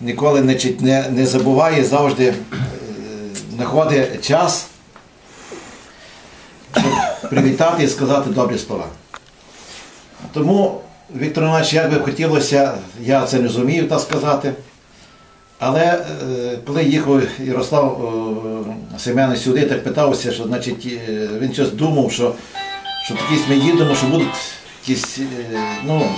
ніколи не, не забуває, завжди е, знаходить час, щоб привітати і сказати добрі слова. Тому, Віктор Іванович, як би хотілося, я це не зумію так сказати. Але е, коли їхав Ярослав Семенович сюди, так питався, що значить, е, він щось думав, що, що якісь ми їдемо, що будуть якісь, е, ну,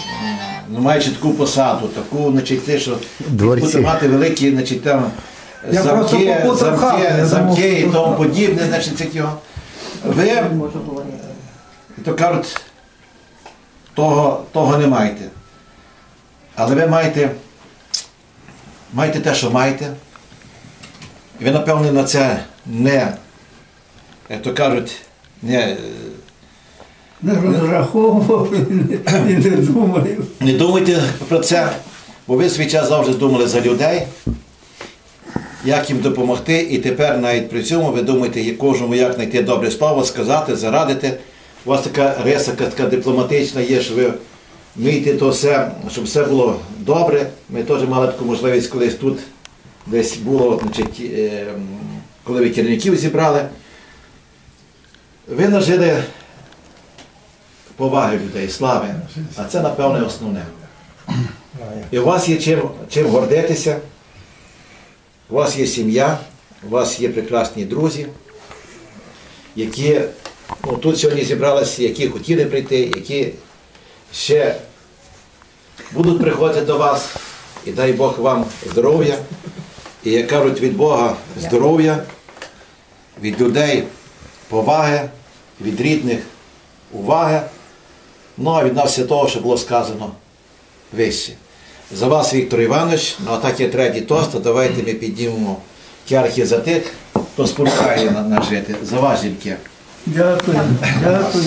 ну, маючи таку посаду, таку, значить, те, що Дворці. буде мати великі, значить, там Я замки, замки, замки і тому подібне, значить, таке. Ви, то кажуть, того, того не маєте. Але ви маєте, маєте те, що маєте. І ви, напевне, на це не, як то кажуть, не, Не розраховував і не, думаю. не думайте про це, бо ви свій час завжди думали за людей, як їм допомогти, і тепер навіть при цьому ви думаєте кожному, як знайти добре слово, сказати, зарадити. У вас така риса така, дипломатична є, що ви вмієте то все, щоб все було добре. Ми теж мали таку можливість колись тут десь було, значить, е, коли ви керівників зібрали. Ви нажили поваги людей, слави. А це, напевне, основне. І у вас є чим, чим гордитися, у вас є сім'я, у вас є прекрасні друзі, які ну, тут сьогодні зібралися, які хотіли прийти, які ще будуть приходити до вас. І дай Бог вам здоров'я. І як кажуть від Бога здоров'я, від людей поваги, від рідних уваги. Ну а від все того, що було сказано вище. За вас, Віктор Іванович, ну а так є третій тост, то давайте ми піднімемо кярхи за тих, хто спонукає на- нас жити. За вас, жінки. Дякую, дякую.